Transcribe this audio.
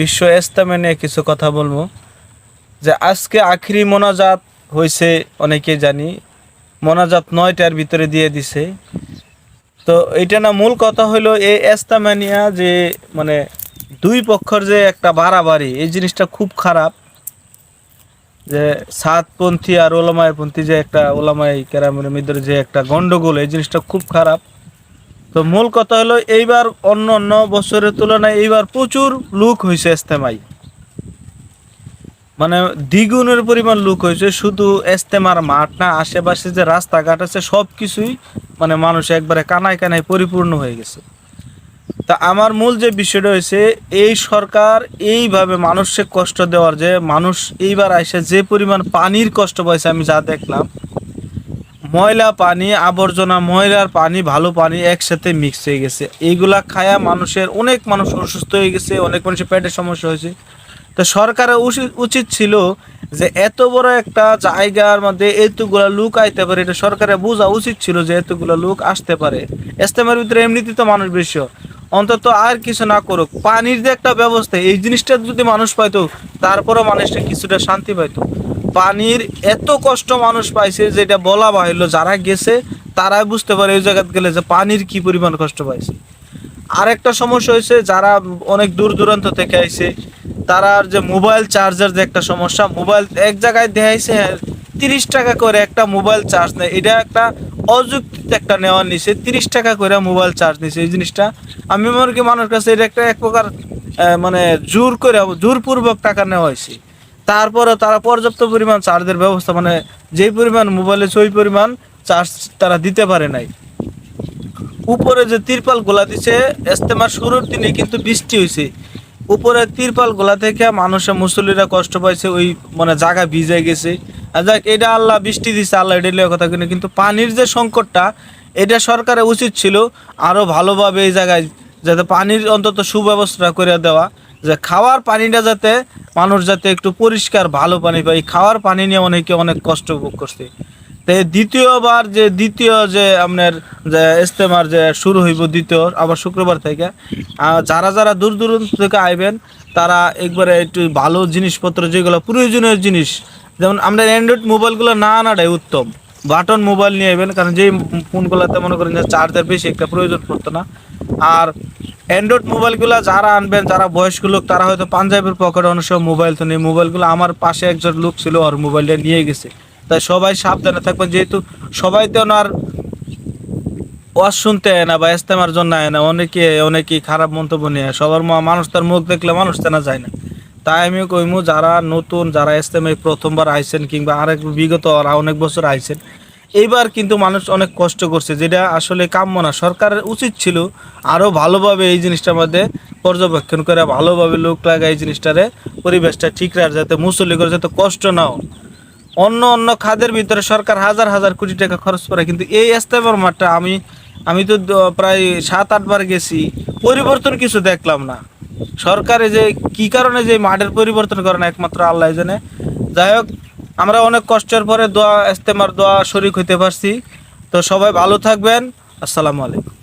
বিশ্ব ইস্তেমা নিয়ে কিছু কথা বলব। যে আজকে আখরি মোনাজাত হয়েছে অনেকে জানি, মোনাজাত নয়টার ভিতরে দিয়ে দিছে। তো এইটা না মূল কথা হলো এই এস্তামানিয়া যে মানে দুই পক্ষর যে একটা বাড়াবাড়ি, এই জিনিসটা খুব খারাপ। যে সাতপন্থী আর ওলামায়পন্থী যে একটা ওলামাই কেরামের মধ্যে যে একটা গন্ডগোল, এই জিনিসটা খুব খারাপ। তো মূল কথা হলো এইবার অন্য অন্য বছরের তুলনায় এইবার প্রচুর লোক হয়েছে ইস্তেমাই মানে দ্বিগুণের পরিমাণ লোক হয়েছে, শুধু ইস্তেমার মাঠ না, আশেপাশে যে রাস্তাঘাট আছে সব কিছুই মানে মানুষ একবারে কানায় কানায় পরিপূর্ণ হয়ে গেছে। তা আমার মূল যে বিষয়টা হয়েছে, এই সরকার এইভাবে মানুষকে কষ্ট দেওয়ার যে মানুষ এইবার আইসে যে পরিমাণ পানির কষ্ট পাইছে আমি যা দেখলাম ময়লা পানি, আবর্জনা, ময়লার পানি, ভালো পানি একসাথে মিক্স হয়ে গেছে। এইগুলা খায়া মানুষের, অনেক মানুষ অসুস্থ হয়ে গেছে, অনেক মানুষের পেটের সমস্যা হয়েছে। তো সরকারের উচিত- ছিল যে এত বড় একটা জায়গার মধ্যে এতগুলা লোক আইতে পারে, এটা সরকারের বোঝা উচিত ছিল যে এতগুলা লোক আসতে পারে। ইস্তেমার ভিতরে এমনিতে তো মানুষ বেশি। অন্তত আর কিছু না করুক, পানির যে একটা ব্যবস্থা, এই জিনিসটা যদি মানুষ পাইতো, তারপরও মানুষটা কিছুটা শান্তি পাইতো। পানির এত কষ্ট মানুষ পাইছে যেটা বলা বাহিল যারা গেছে, তারাই বুঝতে পারে ওই জায়গায় গেলে যে পানির কি পরিমাণ কষ্ট পাইছে। আর একটা সমস্যা হয়েছে যারা অনেক দূর দূরান্ত থেকে আইছে, তারা যে মোবাইল চার্জার যে একটা সমস্যা, মোবাইল এক জায়গায় দেখাইছে তিরিশ টাকা করে একটা মোবাইল চার্জ নেয়। এটা একটা অযুক্তিত একটা নেওয়ার নিছে, তিরিশ টাকা করে মোবাইল চার্জ নিছে এই জিনিসটা। আমি মনে করি মানুষের কাছে এটা একটা এক প্রকার মানে জোর করে, জোরপূর্বক টাকা নেওয়া হয়েছে তারপরে তারা পর্যাপ্ত পরিমাণ চার্জের ব্যবস্থা মানে যেই পরিমাণ মোবাইলে ওই পরিমাণ চার্জ তারা দিতে পারে নাই। উপরে যে তিরপাল গোলা দিছে ইস্তেমার শুরুর দিনে কিন্তু বৃষ্টি হয়েছে উপরে তিরপাল গোলা থেকে মানুষের মুসল্লিরা কষ্ট পাইছে, ওই মানে জায়গা ভিজে গেছে। আর যাক, এটা আল্লাহ বৃষ্টি দিছে, আল্লাহ এটা কথা কিনে কিন্তু পানির যে সংকটটা, এটা সরকারের উচিত ছিল আরও ভালোভাবে এই জায়গায় যাতে পানির অন্তত সুব্যবস্থা করে দেওয়া। যে খাওয়ার পানিটা যাতে মানুষ যাতে একটু পরিষ্কার, ভালো পানি পায়। এই খাওয়ার পানি নিয়ে অনেকে অনেক কষ্ট ভোগ করছে। তো দ্বিতীয়বার যে, দ্বিতীয় যে আপনার যে ইস্তেমার যে শুরু হইব দ্বিতীয়, আবার শুক্রবার থেকে যারা যারা দূর দূরান্ত থেকে আইবেন, তারা একবারে একটু ভালো জিনিসপত্র, যেগুলো প্রয়োজনীয় জিনিস, যেমন আমরা অ্যান্ড্রয়েড মোবাইলগুলো না আনাটাই উত্তম। বাটন মোবাইল নিয়ে আইবেন, কারণ যেই ফোনগুলোতে মনে করেন যে চার্জার বেশি একটা প্রয়োজন পড়তো না। আর অ্যান্ড্রয়েড মোবাইলগুলো যারা আনবেন, যারা বয়স্ক লোক, তারা হয়তো পাঞ্জাবের পকেটে অনেক সময় মোবাইল তো নেই। মোবাইলগুলো আমার পাশে একজন লোক ছিল, ওর মোবাইলটা নিয়ে গেছে। তাই সবাই সাবধানে থাকবেন, যেহেতু সবাই তো ওনার ওয়াজ শুনতে না বা ইস্তেমার জন্য হয় না, অনেকে, অনেকেই খারাপ মন্তব্য নিয়ে হয়। সবার মানুষ তার মুখ দেখলে মানুষ তেনা যায় না। তাই আমি কইমু, যারা নতুন, যারা ইস্তেমে প্রথমবার আইছেন কিংবা আরেক বিগত আর অনেক বছর আইছেন এইবার কিন্তু মানুষ অনেক কষ্ট করছে, যেটা আসলে কাম্য না। সরকারের উচিত ছিল আরও ভালোভাবে এই জিনিসটার মধ্যে পর্যবেক্ষণ করে, ভালোভাবে লোক লাগা এই জিনিসটারে পরিবেশটা ঠিক রাখে যাতে মুসল্লি করে যাতে কষ্ট না হয়। অন্য অন্য খাদের ভিতরে সরকার হাজার হাজার কোটি টাকা খরচ করে, কিন্তু এই ইস্তেমার মাঠটা আমি আমি তো প্রায় সাত আটবার গেছি, পরিবর্তন কিছু দেখলাম না। সরকারে যে কি কারণে যে মাঠের পরিবর্তন করে না, একমাত্র আল্লাহ জানে। যাই হোক আমরা অনেক কষ্টের পরে দোয়া, ইস্তেমার দোয়া শরিক হইতে পারছি। তো সবাই ভালো থাকবেন। আসসালামু আলাইকুম।